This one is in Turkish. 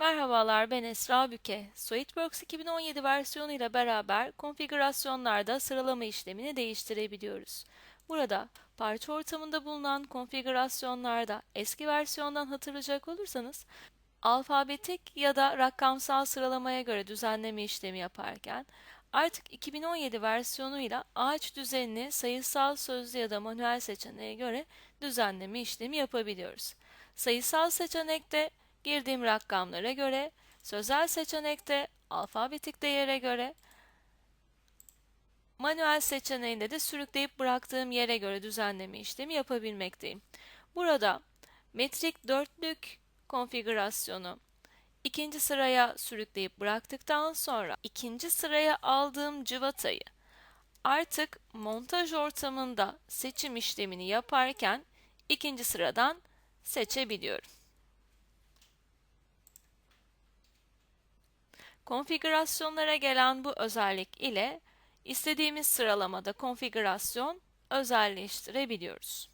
Merhabalar ben Esra Büke. SolidWorks 2017 versiyonu ile beraber konfigürasyonlarda sıralama işlemini değiştirebiliyoruz. Burada parça ortamında bulunan konfigürasyonlarda eski versiyondan hatırlayacak olursanız alfabetik ya da rakamsal sıralamaya göre düzenleme işlemi yaparken artık 2017 versiyonuyla ağaç düzenini sayısal, sözlü ya da manuel seçeneğe göre düzenleme işlemi yapabiliyoruz. Sayısal seçenekte girdiğim rakamlara göre, sözel seçenekte alfabetik değere göre, manuel seçeneğinde de sürükleyip bıraktığım yere göre düzenleme işlemi yapabilmekteyim. Burada metrik dörtlük konfigürasyonu ikinci sıraya sürükleyip bıraktıktan sonra ikinci sıraya aldığım cıvatayı artık montaj ortamında seçim işlemini yaparken ikinci sıradan seçebiliyorum. Konfigürasyonlara gelen bu özellik ile istediğimiz sıralamada konfigürasyon özelleştirebiliyoruz.